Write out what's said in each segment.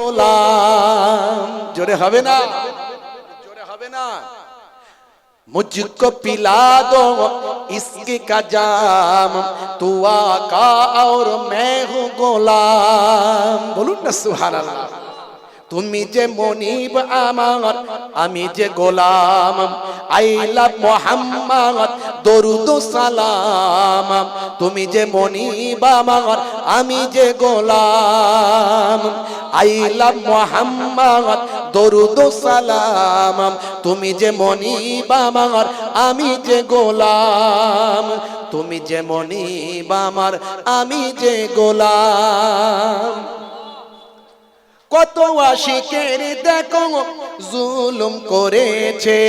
গোলাম জোরে হবে না জোরে হবে না मुझको पिला दो इसके का जाम तू आका और मैं हूँ গোলাম বলুন না সুবহানাল্লাহ তুমি যে মনিব আমার আমি যে গোলাম আই লাভ মোহাম্মদ দরুদ সালাম। তুমি যে মনিব আমার আমি যে গোলাম। আই লাভ মোহাম্মদ, দরুদ সালাম। তুমি যে মনিব আমার আমি যে গোলাম। তুমি যে মনিব আমার আমি যে গোলাম। কত আশিকের দেখো, জুলুম করেছে।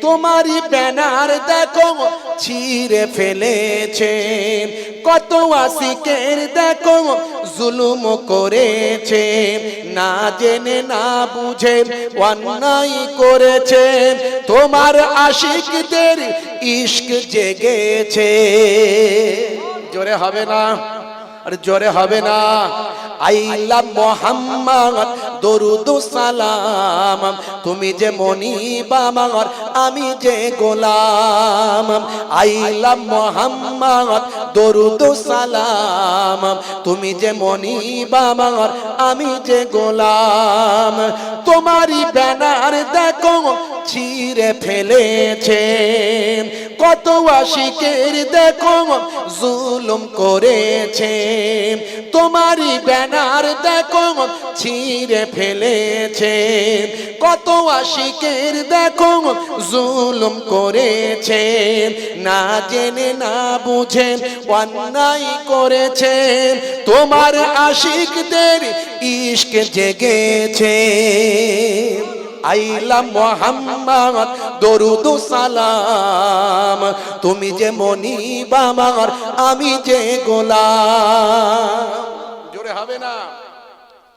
তোমারই ব্যানার দেখো, ছিঁড়ে ফেলেছে। কত আশিকের দেখো, জুলুম করেছে। না জেনে, না বুঝে অন্যায় করেছে। তোমার আশিকদের ইশক জেগেছে। জোরে হবে না। আর জোরে হবে না। আইলা মোহাম্মদ, দরুদ সালাম। তুমি যে মনি আমার, আমি যে গোলাম। আইলা মোহাম্মদ দরুদ সালাম। তুমি যে মনিব আমার আমি যে গোলাম। তোমারই ব্যানার দেখো, ছিঁড়ে ফেলেছে কত আশিকের দেখো, জুলুম করেছে তোমারই ব্যানার দেখো, ছিঁড়ে ফেলেছে কত আশিকের দেখো, জুলুম করেছে না জেনে, না বুঝে অন্যায় করেছে। তোমার আশিকদের ইশক জেগেছে। আইলা মোহাম্মদ, দরুদ সালাম। তুমি যে মনিব আমার আমি যে গোলাম। জোরে হবে না?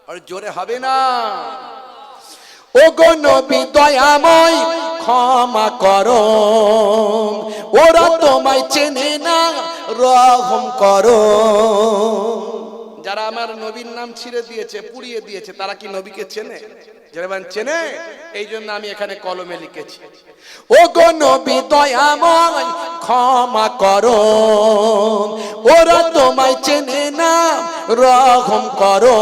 আর জোরে হবে না? ও গো নবী দয়াময়, ক্ষমা করো। ওরা তোমায় চেনে না, রহম করো। যারা আমার নবীর নাম ছিঁড়ে দিয়েছে, পুড়িয়ে দিয়েছে, তারা কি নবীকে চেনে? যারা বলেন চেনে? এই জন্য আমি এখানে কলমে লিখেছি। ও গো নবী দয়াময়, ক্ষমা করো। ওরা তোমায় চেনে না, রহম করো।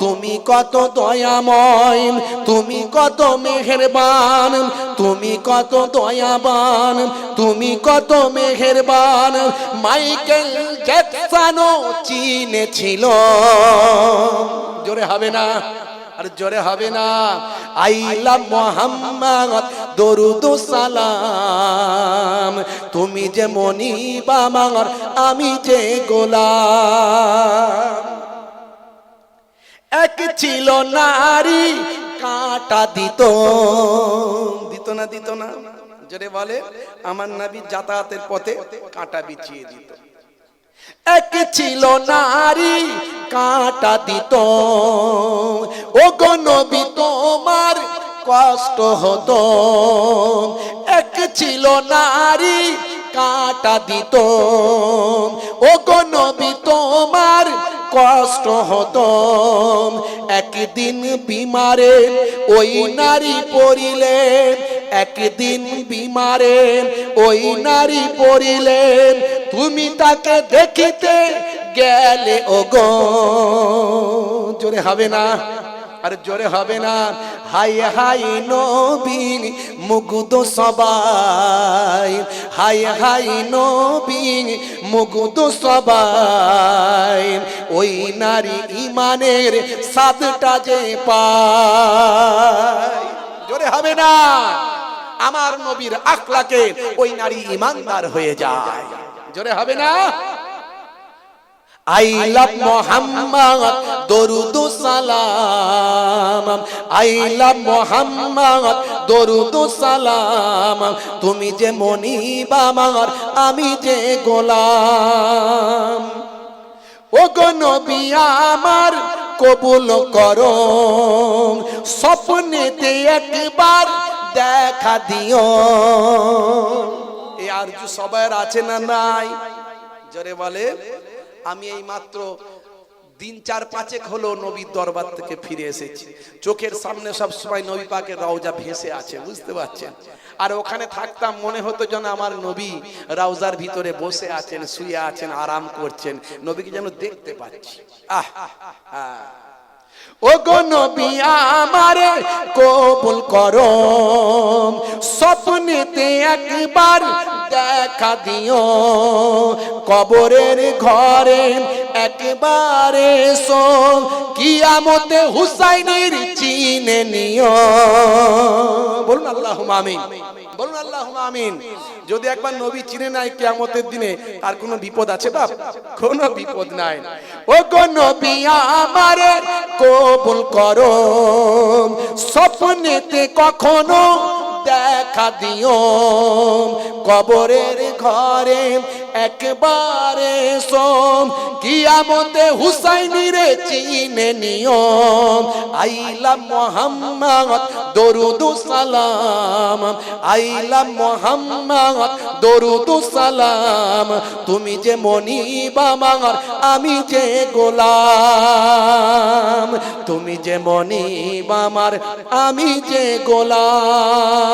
তুমি কত দয়াময়, তুমি কত মেহেরবান, তুমি কত দয়াবান, তুমি কত মেহেরবান। মাইকেল জ্যাকসনও চিনেছিল। জোরে হবে না। আর জোরে হবে না। আইলা মোহাম্মদ, দরুদ সালাম। তুমি যে মনিব আমার আমি যে গোলাম। এক ছিল নারী, কাটা দিত। দিত না দিত না। জোরে বলে, আমার নাবি যাতায়াতের পথে কাঁটা বিছিয়ে দিত। এক ছিল নারী, কাঁটা দিত। ও গো নবী, তোমার কষ্ট হতো। এক ছিল নারী, কাঁটা দিত। ও গো নবী, তোমার কষ্ট হতো। একদিন বিমারে ওই নারী পড়িলেন। একদিন বিমারে ওই নারী পড়িলেন। তুমি তাকে দেখিতে গেলে ও জোরে হবে না, আর জোরে হবে না। হাই হাই নবী মুগুদ সবাই। হাই হাই নবী মুগুদ সবাই। ওই নারী ইমানের সাতটা যে পায়, জোরে হবে না। আমার নবীর আখলাকে ওই নারী ইমানদার হয়ে যায়। জোরে হবে না? আই লাভ মোহাম্মদ দরুদ সালাম। আই লাভ মোহাম্মদ দরুদ সালাম। তুমি যে মনিব আমার আমি যে গোলাম। ও নবী আমার কবুল করো। স্বপ্নেতে একবার দেখা দিও। আরজু সবার আছে না নাই? জরে বলে, আমি এই মাত্র দিন চার পাঁচেক হলো নবীর দরবার থেকে ফিরে এসেছি। চোখের সামনে সব সময় নবী পাকের রওজা ভেসে আছে, বুঝতে পারছেন? আর ওখানে থাকতাম, মনে হতো যেন আমার নবী রাউজার ভিতরে বসে আছেন, শুয়ে আছেন, আরাম করছেন। নবীকে যেন দেখতে পাচ্ছি। আহ আহ ও গো আমারে কবুল করো। স্বপ্নেতে একবার দেখা দিও। কবরের ঘরে একবারে সো কিয়ামতে হুসাইনের চিনে নিও। বলুন আল্লাহ আমিন। বলুন আল্লাহ আমিন। যদি একবার নবী চিনে নাই কেয়ামতের দিনে, তার কোনো বিপদ আছে বাপ? কোনো বিপদ নাই। ও গো নবী আমার কবুল করো। স্বপ্নেতে কখনো দেখা দিও। কবরের ঘরে একবারে সোম। কিয়ামতে হুসাইনির চিনে নিও আইলা মোহাম্মদ, দরুদু সালাম। আইলা মোহাম্মদ, দরুদু সালাম। তুমি যে মনিব আমার আমি যে গোলাম। তুমি যে মনিব আমার আমি যে গোলাম।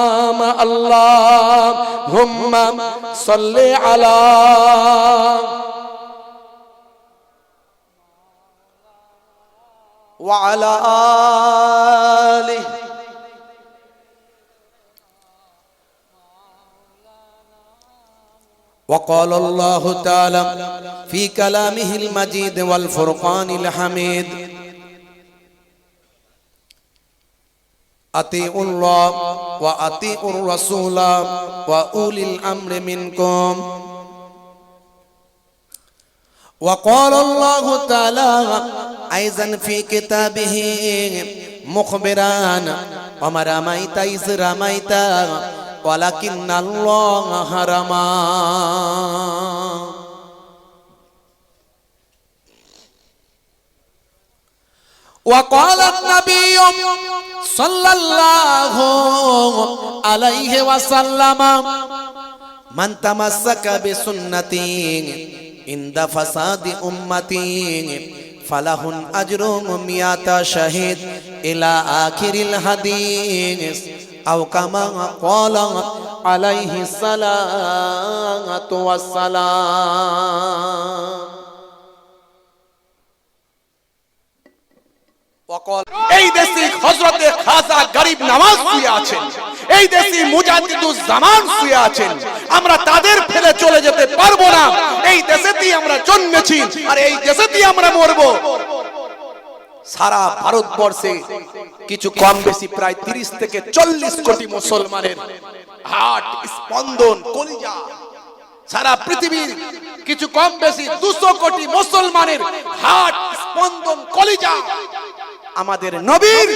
اللهم صل على وعلى آله. وقال الله تعالى في كلامه المجيد والفرقان الحميد. أطيعوا الله وأطيعوا الرسول وأولي الأمر منكم وقال الله تعالى أيضا في كتابه مخبرا وما رميت إذ رميت ولكن الله رمى وقال النبي صلى الله عليه وسلم من تمسك بسنتي عند فساد أمتي فله أجر مئة شهيد إلى آخر الحديث أو كما قال عليه الصلاة والسلام তাদের চলে যেতে পারব সারা ভারতবর্ষে কিছু কম বেশি প্রায় তিরিশ থেকে চল্লিশ কোটি মুসলমানের হার্ট স্পন্দন, কলিজা। সারা পৃথিবীর কিছু কম বেশি দুশো কোটি মুসলমানের হার্ট স্পন্দন, কলিজা। আমাদের নবীর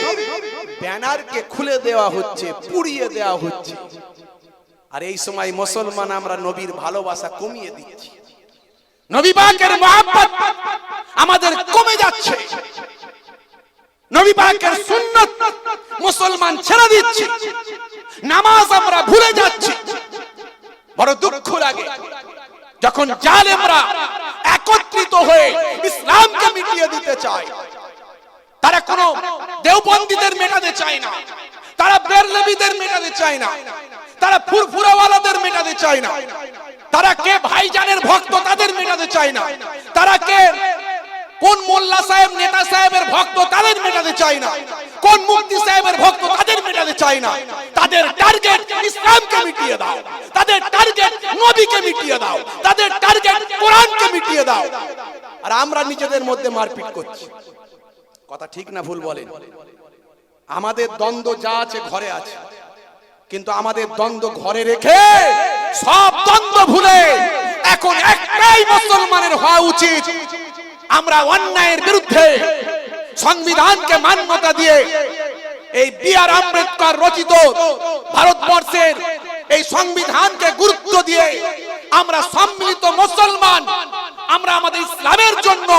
ব্যানারকে খুলে দেওয়া হচ্ছে, পুড়িয়ে দেওয়া হচ্ছে। আর এই সময় মুসলমান আমরা নবীর ভালোবাসা কমিয়ে দিচ্ছি। নবী পাকের মহাব্বত আমাদের কমে যাচ্ছে। নবী পাকের সুন্নত মুসলমান ছেড়ে দিচ্ছে। নামাজ আমরা ভুলে যাচ্ছি। বড় দুঃখ লাগে যখন জালেমরা একত্রিত হয়ে ইসলামকে মিটিয়ে দিতে চায়। তারা কোন দেওবন্দীদের মেটাতে চায় না। তারা বেরলেবিদের মেটাতে চায় না। তারা ফুরফুরাওয়ালাদের মেটাতে চায় না। তারা কে ভাইজানের ভক্ত তাদের মেটাতে চায় না। তারা কে কোন মোল্লা সাহেব, নেতা সাহেবের ভক্ত তাদের মেটাতে চায় না। কোন মুফতি সাহেবের ভক্ত তাদের মেটাতে চায় না। তাদের টার্গেট ইসলামকে মিটিয়ে দাও। তাদের টার্গেট নবীকে মিটিয়ে দাও। তাদের টার্গেট কোরআনকে মিটিয়ে দাও। আর আমরা নিজেদের মধ্যে মারপিট করছি। কথা ঠিক না ভুল বলেন। আমাদের দ্বন্দ্ব যা আছে ঘরে আছে। কিন্তু আমাদের দ্বন্দ্ব ঘরে রেখে সব দ্বন্দ্ব ভুলে এখন একটাই মুসলমানের হওয়া উচিত। আমরা অন্যায়ের বিরুদ্ধে সংবিধানকে মান্যতা দিয়ে এই বি আর আম্বেদকর রচিত ভারতবর্ষের এই সংবিধানকে গুরুত্ব দিয়ে আমরা সম্মিলিত মুসলমান আমরা আমাদের ইসলামের জন্য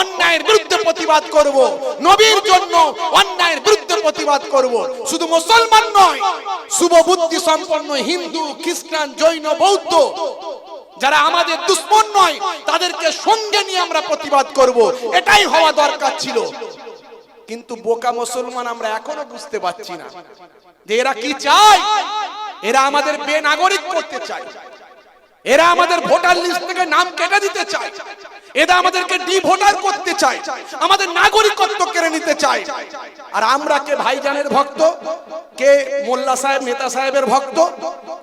অন্যায়ের বিরুদ্ধে প্রতিবাদ করব। নবীর জন্য অন্যায়ের বিরুদ্ধে প্রতিবাদ করব। শুধু মুসলমান নয়, শুভ বুদ্ধি সম্পন্ন হিন্দু, খ্রিস্টান, জৈন, বৌদ্ধ, যারা আমাদের দুশ্মন নয়, তাদেরকে সঙ্গে নিয়ে আমরা প্রতিবাদ করব। এটাই হওয়া দরকার ছিল। কিন্তু বোকা মুসলমান আমরা এখনও বুঝতে পারছি না যে এরা কি চায়? এরা আমাদের বেনাগরিক করতে চায়। এরা আমাদের ভোটার লিস্ট থেকে নাম কেটে দিতে চায়। এরা আমাদেরকে ডি ভোটার করতে চায়। আমাদের নাগরিকত্ব কেড়ে নিতে চায়। আর আমরা কে ভাইজানের ভক্ত? কে মোল্লা সাহেব, নেতা সাহেবের ভক্ত?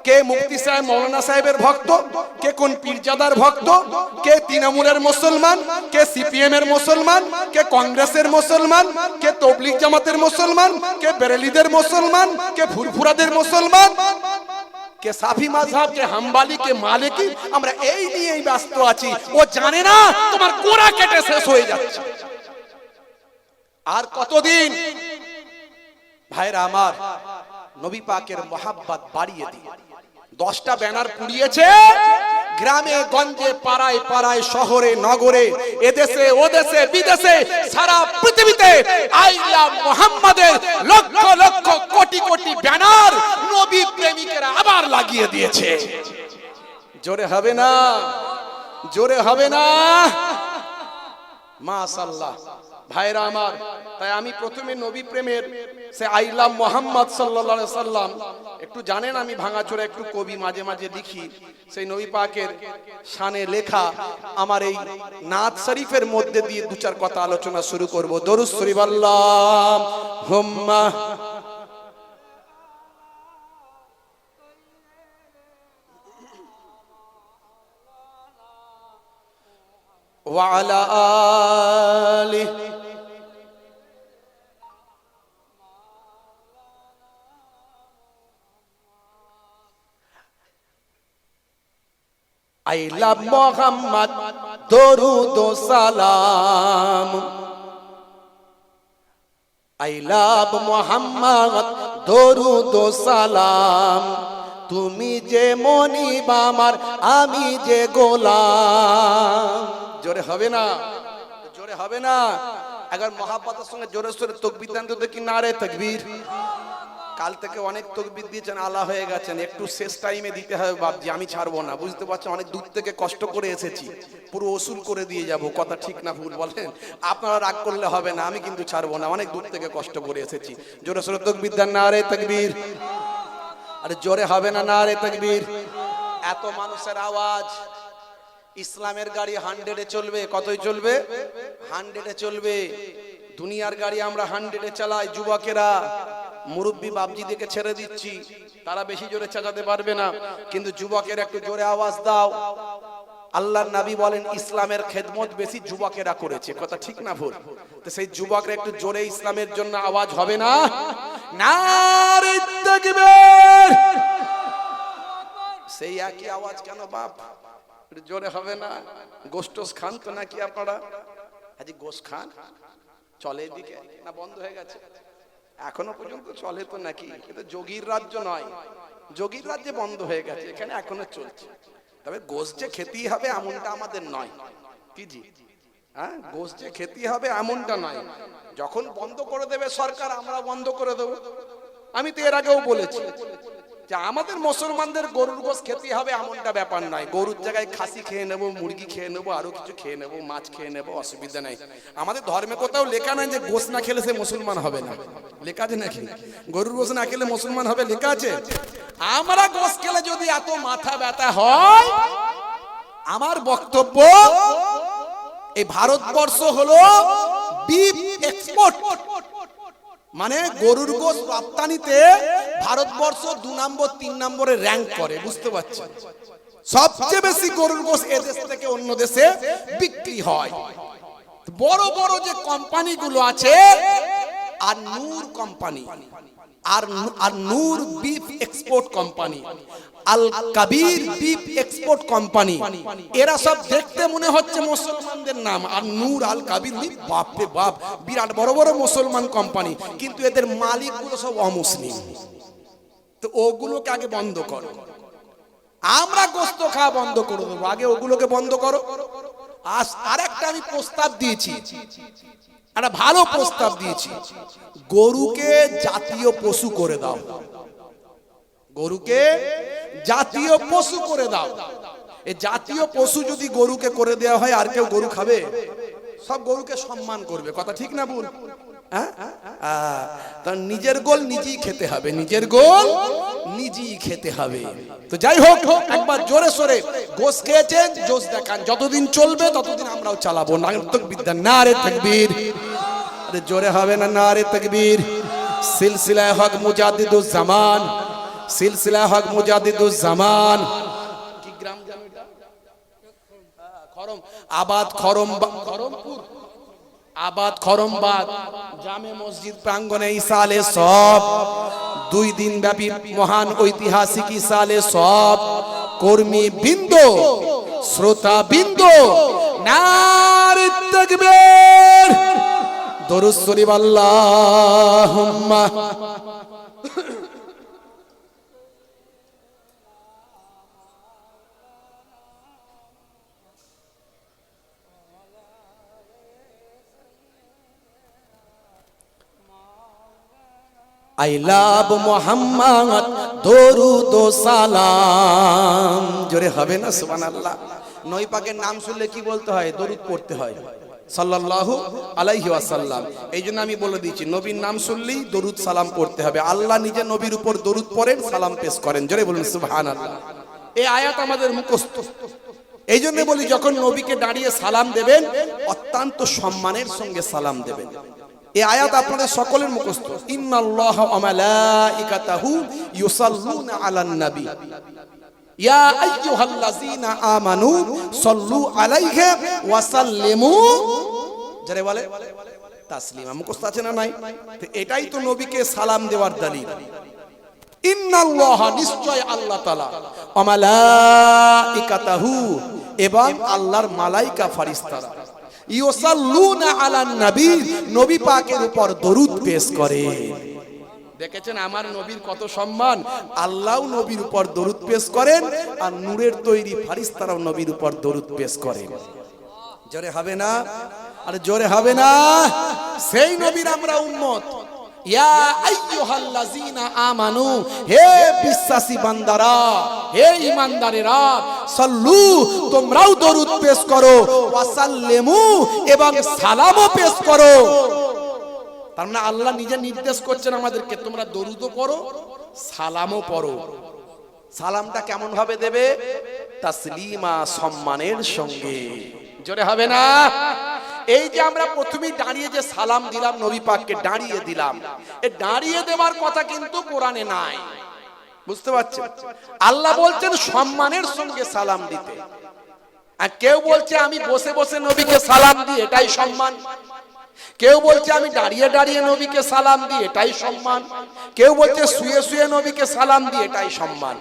কে মুফতি সাহেব, মৌলানা সাহেবের ভক্ত? কে কোন পীরজাদার ভক্ত? কে তৃণমূলের মুসলমান? কে সিপিএম এর মুসলমান? কে কংগ্রেসের মুসলমান? কে তবলিগ জামাতের মুসলমান? কে বেরেলিদের মুসলমান? কে ফুরফুরাদের মুসলমান? কে সাফি মাযহাব, কে হাম্বালি, কে মালিকি, আমরা এই নিয়েই ব্যস্ত আছি। ও জানে না তোমার কোরা কেটে শেষ হয়ে যাচ্ছে। আর কতদিন? ভাইরা আমার, নবী পাকের মোহাব্বত বাড়িয়ে দিয়ে দশটা ব্যানার পুড়িয়েছে। গ্রামে, গঞ্জে, পাড়ায় পাড়ায়, শহরে, নগরে, এদেশে, ওদেশে, বিদেশে, সারা পৃথিবীতে আইলা মোহাম্মদের লক্ষ লক্ষ, কোটি কোটি ব্যানার নবী প্রেমিকেরা আবার লাগিয়ে দিয়েছে। জোরে হবে না? জোরে হবে না? মাশাল্লাহ ভাইরা আমার, তাই আমি প্রথমে নবী প্রেমের সে আইলাম মোহাম্মদ সাল্লাল্লাহু সাল্লাম একটু জানেন আমি ভাঙাচোরা একটু কবি মাঝে মাঝে লিখি সেই নবী পাকের শানে লেখা আমার এই নাথ শরীফের মধ্যে দিয়ে দু চার কথা আলোচনা শুরু করব দরুদ শরীফ আল্লাহ হুম্মা وعلى آله I love Muhammad দরুদ সালাম। I love Muhammad দরুদ সালাম। তুমি যে মনিব আমার, আমি যে গোলাম। জোরে হবে না? জোরে হবে না? আবার মহাব্বতের সঙ্গে জোরে সোরে তকবির দেন তো দেখি না রে তকবীর। কাল থেকে অনেক তকবির দিয়েছেন, আলা হয়ে গেছেন, একটু শেষ টাইমে দিতে হবে বাপজি আমি ছাড়বো না, বুঝতে পারছেন? অনেক দূর থেকে কষ্ট করে এসেছি, পুরো ওসুল করে দিয়ে যাব, কথা ঠিক না ভুল বলেন? আপনারা রাগ করলে হবে না, আমি কিন্তু ছাড়বো না, অনেক দূর থেকে কষ্ট করে এসেছি। জোরে সোরে তকবির দেন, না রে তকবীর। আরে জোরে হবে না না রে তকবীর। এত মানুষের আওয়াজ, ইসলামের গাড়ি হান্ড্রেডে চলবে, কতই চলবে? হান্ড্রেডে চলবে। দুনিয়ার গাড়ি আমরা হান্ড্রেডে চালাই, যুবকেরা। মুরব্বী বাবজিদেরকে ছেড়ে দিচ্ছি। তারা বেশি জোরে চাচাতে পারবে না। কিন্তু যুবকের একটু জোরে আওয়াজ দাও। আল্লাহর নবী বলেন, ইসলামের খেদমত বেশি যুবকেরা করেছে। কথা ঠিক না ভুল? তো সেই যুবকরা একটু জোরে ইসলামের জন্য আওয়াজ হবে না? সেই একই আওয়াজ কেন বাপ? জোরে হবে না? গোষ্ঠস খান তো নাকি আপনারা? হাজি গোস খান? চলে এদিকে। না, বন্ধ হয়ে গেছে। এখনও পর্যন্ত চলে তো নাকি? কিন্তু যোগীর রাজ্য নয়। যোগীর রাজ্যে বন্ধ হয়ে গেছে, এখানে এখনও চলছে। তবে গোস যে খেতেই হবে এমনটা আমাদের নয়। কি জি? হ্যাঁ? গোস যে খেতেই হবে এমনটা নয়। যখন বন্ধ করে দেবে সরকার, আমরা বন্ধ করে দেবো। আমি তো এর আগেও বলেছি। আমাদের মুসলমানদের গরুর গোস খেতে হবে এমনটা ব্যাপার নয়। গরুর জায়গায় খাসি খেয়ে নেব, মুরগি খেয়ে নেব, আরও কিছু খেয়ে নেব, মাছ খেয়ে নেব, অসুবিধা নাই। আমাদের ধর্মে কোথাও লেখা নাই যে গোস না খেলে সে মুসলমান হবে না। লেখা আছে নাকি? গরুর গোস না খেলে মুসলমান হবে, লেখা আছে? আমরা গোস খেলে যদি এত মাথা ব্যথা হয়, আমার বক্তব্য, এই ভারতবর্ষ হলো বিফ এক্সপোর্ট মানে গরুর গোস রপ্তানিতে ভারতবর্ষ দু নম্বর, তিন নম্বরে র্যাঙ্ক করে, বুঝতে পারছি সবচেয়ে বেশি গরুর গোস এদেশ থেকে অন্য দেশে বিক্রি হয়। বড় বড় যে কোম্পানিগুলো আছে আর নূর কোম্পানি, আর Ar Noor beef export company, Al Kabir beef export company, এরা সব দেখতে মনে হচ্ছে মুসলমানদের নাম। আর নূর, আল কাবির বিফ বাপ রে বাপ, বিরাট বড় বড় মুসলমান কোম্পানি, কিন্তু এদের মালিকগুলো সব অমুসলিম। তো ওগুলোকে আগে বন্ধ করো। আমরা গোস্ত খাওয়া বন্ধ করে দেবো। আগে ওগুলোকে বন্ধ করো। আজ আরেকটা আমি প্রস্তাব দিয়েছি। একটা ভালো প্রস্তাব দিয়েছি। গরুকে জাতীয় পশু করে দাও। গরুকে জাতীয় পশু করে দাও। এ জাতীয় পশু যদি গরুকে করে দেওয়া হয়, আর কেউ গরু খাবে? সব গরুকে সম্মান করবে। কথা ঠিক না বল নিজের গোল নিজেই খেতে হবে, নিজের গোল নিজেই খেতে হবে। তো যাই হোক, একবার জোরে সোরে গোস খেয়েছেন, জোস দেখান, যতদিন চলবে ততদিন আমরাও চালাবো। নাগরিক বিদ্যা না রে তকবীর। আরে জোরে হবে না না রে তকবীর। সিলসিলায় হক মুজাদ্দিদুজ জামান সিলসিলায় হক মুজাদ্দিদুজ জামান কি গ্রাম এটা? খরম। আবাদ খরম খরমপুর। আবাদ খরমবাদ জামে মসজিদ প্রাঙ্গণে ইসালে সব। দুই দিন ব্যাপী মহান ঐতিহাসিক ইসালে সব। কর্মী বৃন্দ, শ্রোতা বৃন্দ, নারী তাকবীর। দরুদ আই লাভ মোহাম্মদ, দরুদ সালাম। জোরে হবে না, সুবহানাল্লাহ। নই পাকের নাম শুনলে কি বলতে হয়? দরুদ পড়তে হয়। সাল্লাল্লাহু আলাইহি ওয়াসাল্লাম। এই জন্য আমি বলে দিয়েছি, নবীর নাম শুনলেই দরুদ, সালাম পড়তে হবে। আল্লাহ নিজে নবীর উপর দরুদ পড়েন, সালাম পেশ করেন। জোরে বলুন, সুবহানাল্লাহ। এই আয়াত আমাদের মুখস্থ। এই জন্য বলি, যখন নবীকে দাঁড়িয়ে সালাম দেবেন, অত্যন্ত সম্মানের সঙ্গে সালাম দেবেন। আয়াত আপনাদের সকলের মুখস্থ। ইন্নাল্লাহ ওয়া মালাইকাতাহু ইউসাল্লুনা আলান নবী। ইয়া আমানু সাল্লু আলাইহি বলে, তাসলিমা মুখস্থ আছে না নাই? তো এটাই তো নবীকে সালাম দেওয়ার দলিল। ইন্নাল্লাহ নিশ্চয় আল্লাহ তাআলা। ওয়া মালাইকাতাহু, এবং আল্লাহর মালাইকা ফারিস্তারা ইউসাল্লুনা আলান নবী নবী পাকের উপর দরুদ পেশ করে। দেখেছেন আমার নবীর কত সম্মান? আল্লাহ নবীর উপর দরুদ পেশ করেন আর নূরের তৈরি ফারিস্তারাও নবীর উপর দরুদ পেশ করেন। জোরে হবে না? আর জোরে হবে না? সেই নবীর আমরা উম্মত। ইয়া আইয়ুহাল্লাযীনা আমানু হে বিশ্বাসী বান্দারা হে ঈমানদারেরা সাল্লু তোমরাও দরুদ পেশ করো ওয়াসাল্লিমু এবং সালামও পেশ করো। তার মানে আল্লাহ নিজে নির্দেশ করছেন আমাদেরকে তোমরা দরুদও পড়ো সালামও পড়ো। সালামটা কেমন ভাবে দেবে? তাসলিমা সম্মানের সঙ্গে। জোরে হবে না? এই যে আমরা প্রথমেই দাঁড়িয়ে যে সালাম দিলাম নবী পাককে, দাঁড়িয়ে দিলাম। এ দাঁড়িয়ে দেওয়ার কথা কিন্তু কোরআনে নাই। বুঝতে পারছেন? আল্লাহ বলছেন সম্মানের সঙ্গে সালাম দিতে। আর কেউ বলছে আমি বসে বসে নবীকে সালাম দিই, এটাই সম্মান। কেউ বলছে আমি দাঁড়িয়ে দাঁড়িয়ে নবীকে সালাম দিই, এটাই সম্মান। কেউ বলছে শুয়ে শুয়ে নবীকে সালাম দিই, এটাই সম্মান।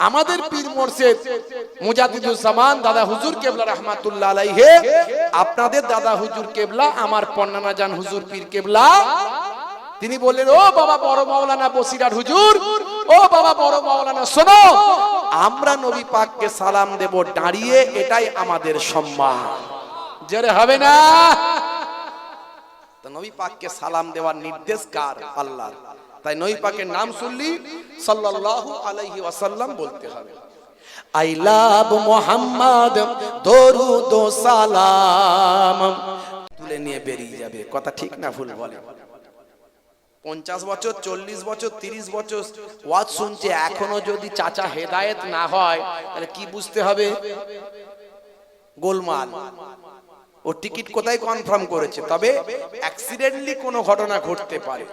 আমাদের পীর মোর্শেদ মুজাদ্দিদুজ্জামান দাদা হুজুর কেবলা রহমাতুল্লাহ আলাইহে, আপনাদের দাদা হুজুর কেবলা, আমার পন্নানা জান হুজুর পীর কেবলা। তিনি বললেন, ও বাবা বড় মাওলানা বসিরার হুজুর, ও বাবা বড় মাওলানা, শোনো, আমরা নবী পাককে সালাম দেব দাঁড়িয়ে, এটাই আমাদের সম্মান। জোরে হবে না? তো নবী পাককে সালাম দেওয়ার নির্দেশ কার? আল্লাহ তাই নবী পাকের নাম শুনলি সাল্লাল্লাহু আলাইহি ওয়াসাল্লাম বলতে হবে। আই লাভ মোহাম্মদ, দরুদ সালাম। তুলে নিয়ে বেরিয়ে যাবে, কথা ঠিক না ভুল বলে। পঞ্চাশ বছর, চল্লিশ বছর, তিরিশ বছর, ওয়াজ শুনছে, এখনও যদি চাচা হেদায়েত না হয়, তাহলে কি বুঝতে হবে? গোলমাল। ও টিকিট কোথায় কনফার্ম করেছে? তবে অ্যাক্সিডেন্টলি কোনো ঘটনা ঘটতে পারে।